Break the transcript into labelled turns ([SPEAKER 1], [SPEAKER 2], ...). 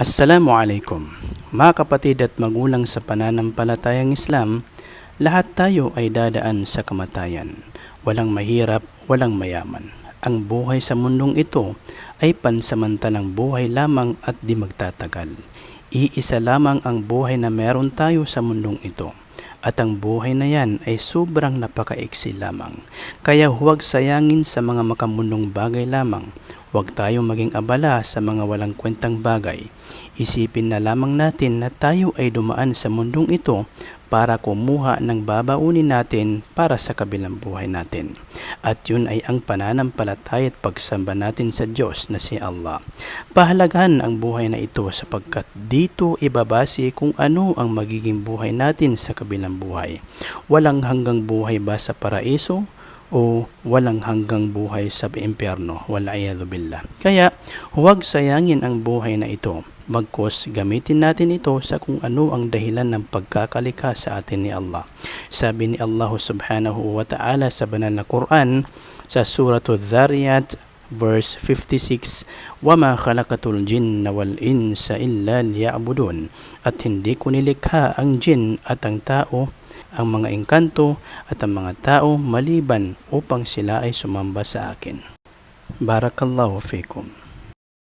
[SPEAKER 1] Assalamualaikum. Mga kapatid at magulang sa pananampalatayang Islam, lahat tayo ay dadaan sa kamatayan. Walang mahirap, walang mayaman. Ang buhay sa mundong ito ay pansamantalang buhay lamang at di magtatagal. Iisa lamang ang buhay na meron tayo sa mundong ito. At ang buhay na yan ay sobrang napakaiksi lamang. Kaya huwag sayangin sa mga makamundong bagay lamang. Huwag tayong maging abala sa mga walang kwentang bagay. Isipin na lamang natin na tayo ay dumaan sa mundong ito para kumuha ng babaunin natin para sa kabilang buhay natin. At yun ay ang pananampalataya at pagsamba natin sa Diyos na si Allah. Pahalagahan ang buhay na ito sapagkat dito ibabase kung ano ang magiging buhay natin sa kabilang buhay. Walang hanggang buhay ba sa paraiso o walang hanggang buhay sa impyerno. Wala billah. Kaya huwag sayangin ang buhay na ito. Bagkos gamitin natin ito sa kung ano ang dahilan ng pagkakalikha sa atin ni Allah. Sabi ni Allah subhanahu wa ta'ala sa banal na Quran sa suratul Dhariyat verse 56 وَمَا خَلَقَتُ الْجِنَّ وَالْإِنسَ إِلَّا لِيَعْبُدُونَ At hindi ko nilikha ang jin at ang tao ang mga engkanto at ang mga tao maliban upang sila ay sumamba sa akin. Barakallahu fikum.